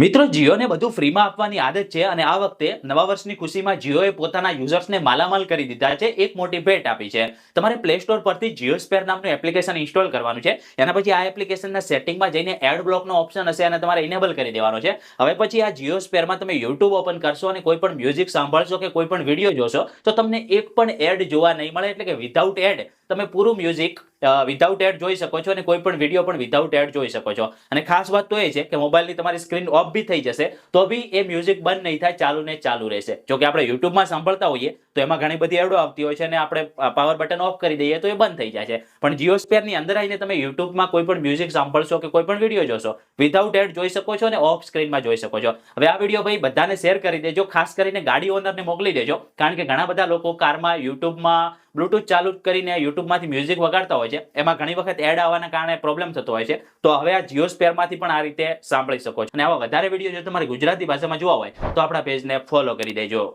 મિત્રો, જીઓને બધું ફ્રીમાં આપવાની આદત છે અને આ વખતે નવા વર્ષની ખુશીમાં જીઓએ પોતાના યુઝર્સને માલામાલ કરી દીધા છે. એક મોટી ભેટ આપી છે. તમારે પ્લે સ્ટોર પરથી જીઓ સ્પેર નામનું એપ્લિકેશન ઇન્સ્ટોલ કરવાનું છે. એના પછી આ એપ્લિકેશનના સેટિંગમાં જઈને એડ બ્લોકનો ઓપ્શન હશે અને તમારે ઇનેબલ કરી દેવાનો છે. હવે પછી આ જીઓ સ્પેરમાં તમે યુટ્યુબ ઓપન કરશો અને કોઈ પણ મ્યુઝિક સાંભળશો કે કોઈ પણ વીડિયો જોશો, તો તમને એક પણ એડ જોવા નહીં મળે. એટલે કે વિધાઉટ એડ તમે પૂરું મ્યુઝિક વિધાઉટ એડ જોઈ શકો છો અને કોઈ પણ વીડિયો પણ વિધાઉટ એડ જોઈ શકો છો. અને ખાસ વાત તો એ છે કે મોબાઈલની તમારી સ્ક્રીન ઓફ બી થઈ જશે, તો બી એ મ્યુઝિક બંધ નહીં થાય, ચાલુ ને ચાલુ રહેશે. જો કે આપણે યુટ્યુબમાં સાંભળતા હોઈએ, તો એમાં ઘણી બધી એડો આવતી હોય છે અને આપણે પાવર બટન ઓફ કરી દઈએ તો એ બંધ થઈ જાય છે. પણ જીઓ સ્પેરની અંદર આવીને તમે યુટ્યુબમાં કોઈ પણ મ્યુઝિક સાંભળશો કે કોઈ પણ વીડિયો જોશો વિધાઉટ એડ જોઈ શકો છો અને ઓફ સ્ક્રીનમાં જોઈ શકો છો. હવે આ વીડિયો ભાઈ બધાને શેર કરી દેજો, ખાસ કરીને ગાડી ઓનરને મોકલી દેજો, કારણ કે ઘણા બધા લોકો કારમાં યુટ્યુબમાં બ્લુટૂથ ચાલુ કરીને યુટ્યુબમાંથી મ્યુઝિક વગાડતા હોય છે, એમાં ઘણી વખત એડ આવવાના કારણે પ્રોબ્લેમ થતો હોય છે. તો હવે આ જીઓ સ્પેરમાંથી પણ આ રીતે સાંભળી શકો છો. અને આવા વધારે વીડિયો જો તમારે ગુજરાતી ભાષામાં જોવા હોય, તો આપણા પેજને ફોલો કરી દેજો.